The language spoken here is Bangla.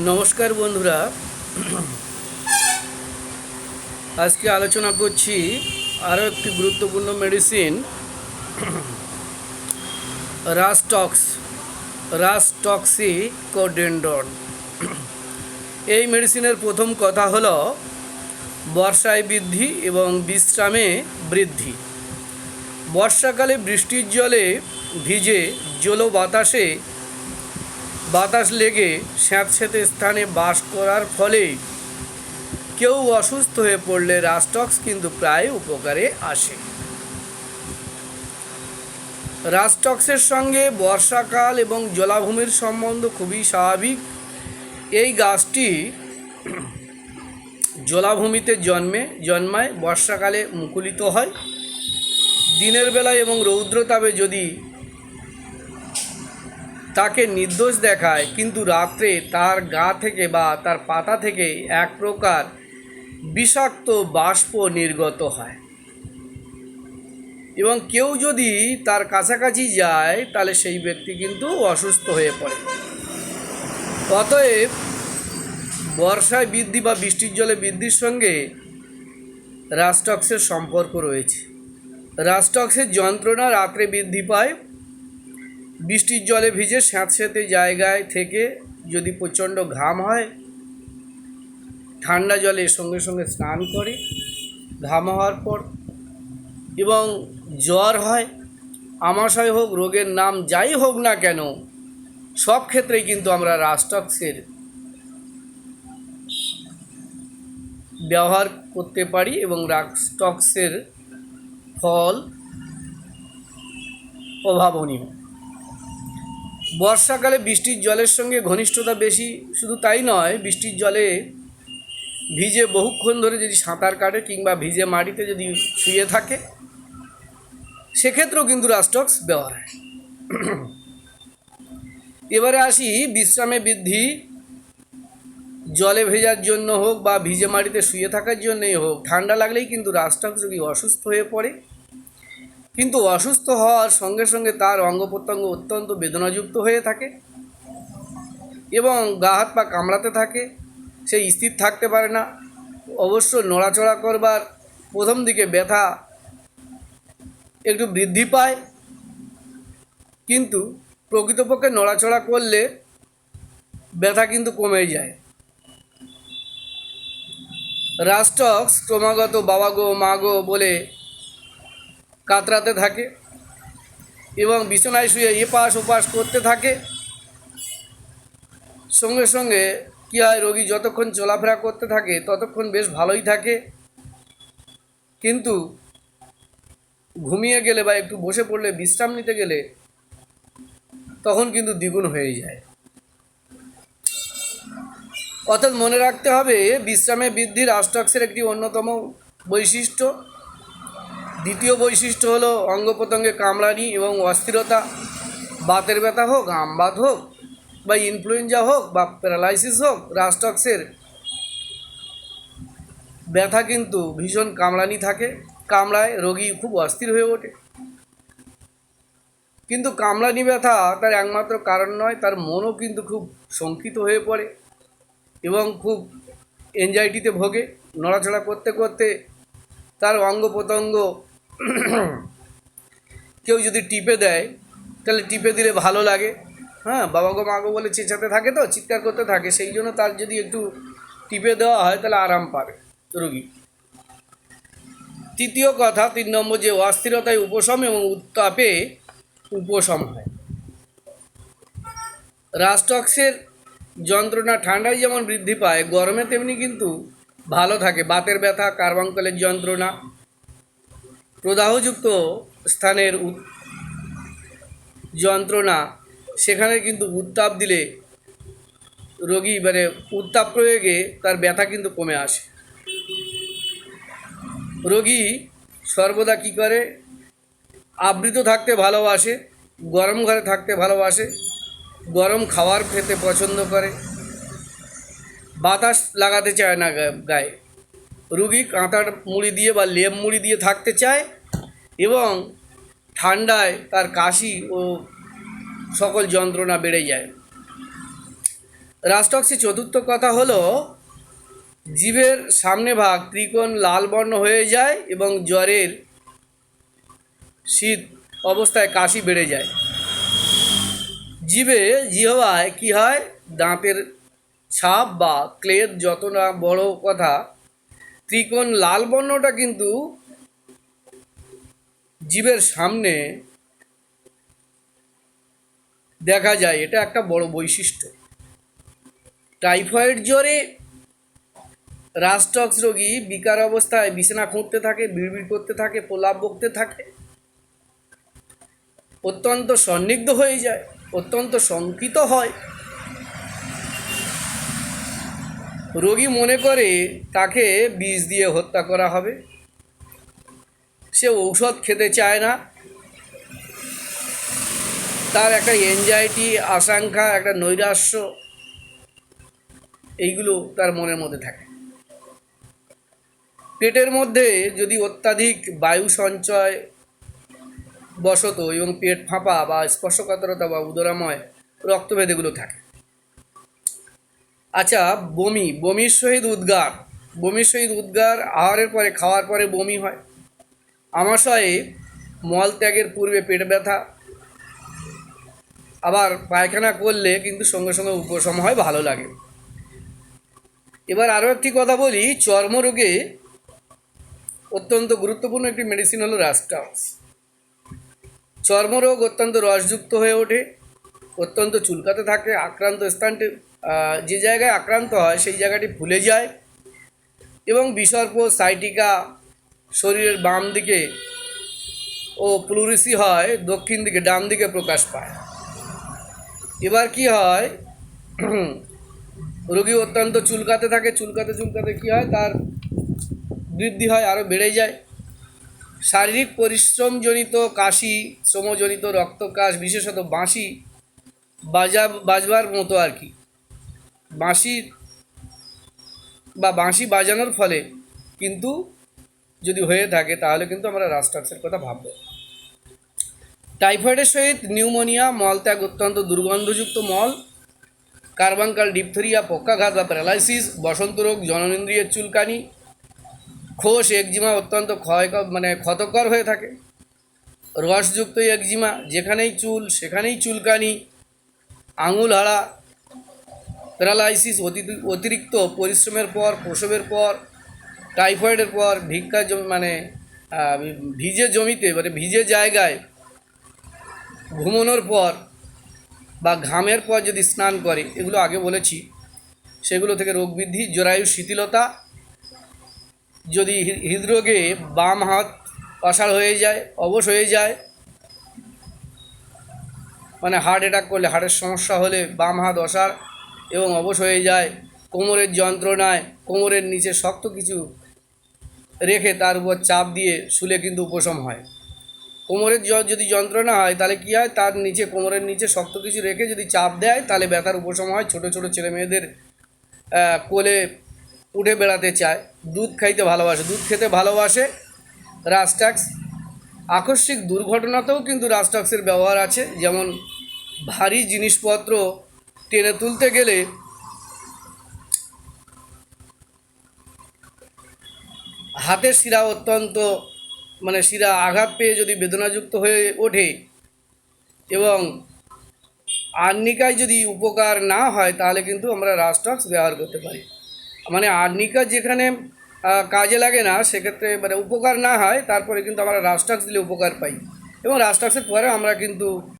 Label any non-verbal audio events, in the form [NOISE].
নমস্কার বন্ধুরা। আজকে আলোচনা করছি আরও একটি গুরুত্বপূর্ণ মেডিসিন রাস্টক্স রাস্টক্সি কোডেন্ডন এই মেডিসিনের প্রথম কথা হলো বর্ষায় বৃদ্ধি এবং বিশ্রামে বৃদ্ধি। বর্ষাকালে বৃষ্টির জলে ভিজে জলো বাতাসে বাতাস লেগে স্যাঁতস্যাঁতে স্থানে বাস করার ফলে কেউ অসুস্থ হয়ে পড়লে রাস্টক্স কিন্তু প্রায় উপকারে আসে। রাস্টক্সের সঙ্গে বর্ষাকাল এবং জলাভূমির সম্বন্ধ খুবই স্বাভাবিক। এই গাছটি জলাভূমিতে জন্মে, জন্মায়, বর্ষাকালে মুকুলিত হয়। দিনের বেলায় এবং রৌদ্রতাপে যদি তাকে নির্দোষ দেখায়, কিন্তু রাত্রে তার গা থেকে বা তার পাতা থেকে এক প্রকার বিষাক্ত বাষ্প নির্গত হয়। এবং কেউ যদি তার কাছাকাছি যায়, তাহলে সেই ব্যক্তি কিন্তু অসুস্থ হয়ে পড়ে। অতএব বর্ষায় বৃদ্ধি বা বৃষ্টির জলে বৃদ্ধির সঙ্গে রাস্টক্সের সম্পর্ক রয়েছে। রাস্টক্সের যন্ত্রণা রাত্রে বৃদ্ধি পায় বৃষ্টির জলে ভিজে স্যাঁতস্যাঁতে জায়গায় থেকে যদি প্রচণ্ড ঘাম হয়, ঠান্ডা জলে সঙ্গে সঙ্গে স্নান করে। ঘাম হওয়ার পর এবং জ্বর হয়, আমাশয় হোক, রোগের নাম যাই হোক না কেন, সব ক্ষেত্রেই কিন্তু আমরা রাস্টক্সের ব্যবহার করতে পারি এবং রাস্টক্সের ফল অভাবনীয় বর্ষাকালে বৃষ্টির জলের সঙ্গে ঘনিষ্ঠতা বেশি, শুধু তাই নয়, বৃষ্টির জলে ভিজে বহুক্ষণ ধরে যদি সাঁতার কাটে কিংবা ভিজে মাটিতে যদি শুয়ে থাকে, সেক্ষেত্রেও কিন্তু রাস্টক্স ব্যবহার হয়। এবারে আসি বিশ্রামে বৃদ্ধি, জলে ভেজার জন্য হোক বা ভিজে মাটিতে শুয়ে থাকার জন্যই হোক, ঠান্ডা লাগলেই কিন্তু রাস্টক্স যদি অসুস্থ হয়ে পড়ে। কিন্তু অসুস্থ হওয়ার সঙ্গে সঙ্গে তার অঙ্গ প্রত্যঙ্গ অত্যন্ত বেদনাযুক্ত হয়ে থাকে এবং গা হাত পা কামড়াতে থাকে। সে স্থির থাকতে পারে না। অবশ্য নড়াচড়া করবার প্রথম দিকে ব্যথা একটু বৃদ্ধি পায়। কিন্তু প্রকৃতপক্ষে নড়াচড়া করলে ব্যথা কিন্তু কমে যায়। রাস্টক্স ক্রমাগত বাবা গো, মা গো বলে কাতরাতে থাকে এবং বিছানায় শুয়ে এপাশ ওপাশ করতে থাকে। সঙ্গে সঙ্গে কী হয়, রোগী যতক্ষণ চলাফেরা করতে থাকে, ততক্ষণ বেশ ভালোই থাকে। কিন্তু ঘুমিয়ে গেলে বা একটু বসে পড়লে, বিশ্রাম নিতে গেলে তখন কিন্তু দ্বিগুণ হয়ে যায়। অর্থাৎ মনে রাখতে হবে বিশ্রামে বৃদ্ধির আস্টক্সের একটি অন্যতম বৈশিষ্ট্য দ্বিতীয় বৈশিষ্ট্য হলো অঙ্গ প্রত্যঙ্গে কামড়ানি এবং অস্থিরতা। বাতের ব্যথা হোক আমবাত হোক, বা ইনফ্লুয়েঞ্জা হোক, বা প্যারালাইসিস হোক রাস্টক্সের ব্যথা কিন্তু ভীষণ কামড়ানি থাকে। কামড়ায় রোগী খুব অস্থির হয়ে ওঠে। কিন্তু কামড়ানি ব্যথা তার একমাত্র কারণ নয়, তার মনও কিন্তু খুব শঙ্কিত হয়ে পড়ে এবং খুব এনজাইটিতে ভোগে। নড়াচড়া করতে করতে তার অঙ্গ প্রত্যঙ্গ কেউ যদি টিপে দেয়, তাহলে টিপে দিলে ভালো লাগে। হ্যাঁ বাবা গো, মা গো বলে চেঁচাতে থাকে তো, চিৎকার করতে থাকে। সেই জন্য তার যদি একটু টিপে দেওয়া হয়, তাহলে আরাম পাবে রুগী। তৃতীয় কথা, তিন নম্বর যে অস্থিরতায় উপশম এবং উত্তাপে উপশম হয়। রাস্টক্সের যন্ত্রণা ঠান্ডায় যেমন বৃদ্ধি পায়, গরমে তেমনি কিন্তু ভালো থাকে। বাতের ব্যথা কার্বাঙ্কলের যন্ত্রণা প্রদাহযুক্ত স্থানের যন্ত্রণা, সেখানে কিন্তু উত্তাপ দিলে রোগী মানে উত্তাপ প্রয়োগে তার ব্যথা কিন্তু কমে আসে। রোগী সর্বদা কী করে? আবৃত থাকতে ভালোবাসে, গরম ঘরে থাকতে ভালোবাসে, গরম খাবার খেতে পছন্দ করে, বাতাস লাগাতে চায় না গায়ে। রুগী কাঁথার মুড়ি দিয়ে বা লেপ মুড়ি দিয়ে থাকতে চায় এবং ঠান্ডায় তার কাশি ও সকল যন্ত্রণা বেড়ে যায়। রাষ্ট্রক্সি চতুর্থ কথা হলো জীবের সামনে ভাগ ত্রিকোণ লাল বর্ণ হয়ে যায় এবং জ্বরের শীত অবস্থায় কাশি বেড়ে যায়। জীবে জিহবায় কি হয়? দাঁতের ছাপ বা ক্লেদ যত না বড় কথা ত্রিকোণ লাল বর্ণটা কিন্তু জীবের সামনে দেখা যায়, এটা একটা বড় বৈশিষ্ট্য। টাইফয়েড জ্বরে রাস্টক্স রোগী বিকার অবস্থায় বিছানা খুঁড়তে থাকে, বিড়বিড় করতে থাকে, প্রলাপ বকতে থাকে। অত্যন্ত সন্নিগ্ধ হয়ে যায়, অত্যন্ত শঙ্কিত হয়। রোগী মনে করে তাকে বিষ দিয়ে হত্যা করা হবে। সে ঔষধ খেতে চায় না। তার একটা এনজাইটি আশঙ্কা, একটা নৈরাশ্য, এইগুলো তার মনের মধ্যে থাকে। পেটের মধ্যে যদি অত্যাধিক বায়ু সঞ্চয় বশত এবং পেট ফাঁপা বা স্পর্শকাতরতা বা উদরাময় রক্তভেদ এগুলো থাকে আচ্ছা বমি, বমির সহিত উদ্গার। বমির সহিত উদ্গার, আহারের পরে, খাওয়ার পরে বমি হয়। আমাশয়ে, মল ত্যাগের পূর্বে পেট ব্যথা। আবার পায়খানা করলে কিন্তু সঙ্গে সঙ্গে উপশম হয়, ভালো লাগে। এবার আরও একটি কথা বলি, চর্মরোগে অত্যন্ত গুরুত্বপূর্ণ একটি মেডিসিন হলো রাস্টাক্স চর্মরোগ অত্যন্ত রসযুক্ত হয়ে ওঠে, অত্যন্ত চুলকাতে থাকে, আক্রান্ত স্থানটি যে জায়গায় আক্রান্ত হয়, সেই জায়গাটি ফুলে যায় এবং বিসর্প, সাইটিকা শরীরের বাম দিকে ও প্লুরিসি হয়, দক্ষিণ দিকে, ডান দিকে প্রকাশ পায়। এবার কি হয়? [CLEARS THROAT] রোগী অত্যন্ত চুলকাতে থাকে, চুলকাতে চুলকাতে কি হয়? তার বৃদ্ধি হয় আরও বেড়ে যায়। শারীরিক পরিশ্রমজনিত কাশি, শ্রমজনিত রক্তকাশ, বিশেষত বাঁশি বাজা বাজবার মতো আর কি। বাঁশি বা বাঁশি বাজানোর ফলে কিন্তু যদি হয়ে থাকে, তাহলে কিন্তু আমরা রাস্টাক্সের কথা ভাববো। টাইফয়েডের সহিত নিউমোনিয়া মলত্যাগ অত্যন্ত দুর্গন্ধযুক্ত মল কার্বাঙ্কাল ডিপথেরিয়া পক্ষাঘাত বা প্যারালাইসিস, বসন্ত রোগ, জননেন্দ্রিয়ের চুলকানি, খোস, একজিমা অত্যন্ত ক্ষয় মানে ক্ষতকর হয়ে থাকে। রসযুক্ত একজিমা, যেখানেই চুল, সেখানেই চুলকানি, আঙুল হারা প্যারালাইসিস, অতি- অতিরিক্ত পরিশ্রমের পর, প্রসবের পর, টাইফয়েডের পর, ভিক্ষা মানে ভিজে জমিতে মানে ভিজে জায়গায় ঘুমানোর পর বা ঘামের পর যদি স্নান করে, এগুলো আগে বলেছি, সেগুলো থেকে রোগ বৃদ্ধি, জরায়ু শিথিলতা, যদি হৃদরোগে বাম হাত অসাড় হয়ে যায়, অবশ হয়ে যায় মানে হার্ট অ্যাটাক করলে, হার্টের সমস্যা হলে বাম হাত অসাড় এবং অবশ হয়ে যায়। কোমরের যন্ত্রণায় কোমরের নিচে শক্ত কিছু রেখে তার উপর চাপ দিয়ে শুলে কিন্তু উপশম হয়। কোমরের যদি যন্ত্রণা হয়, তাহলে কী হয়? তার নিচে, কোমরের নিচে শক্ত কিছু রেখে যদি চাপ দেয়, তাহলে ব্যথার উপশম হয়। ছোটো ছোটো ছেলে মেয়েদের কোলে উঠে বেড়াতে চায়। দুধ খাইতে ভালোবাসে। দুধ খেতে ভালোবাসে রাস্টাক্স আকস্মিক দুর্ঘটনাতেও কিন্তু রাস্টাক্সের ব্যবহার আছে। যেমন ভারী জিনিসপত্র টেনে তুলতে গেলে হাতের শিরা অত্যন্ত মানে শিরা আঘাত পেয়ে যদি বেদনাযুক্ত হয়ে ওঠে এবং আর্নিকায় যদি উপকার না হয়, তাহলে কিন্তু আমরা রাস্টক্স ব্যবহার করতে পারি। মানে আর্নিকা যেখানে কাজে লাগে না, সেক্ষেত্রে মানে উপকার না হয়, তারপরে কিন্তু আমরা রাস্টক্স দিলে উপকার পাই। এবং রাস্টক্সের পরে আমরা কিন্তু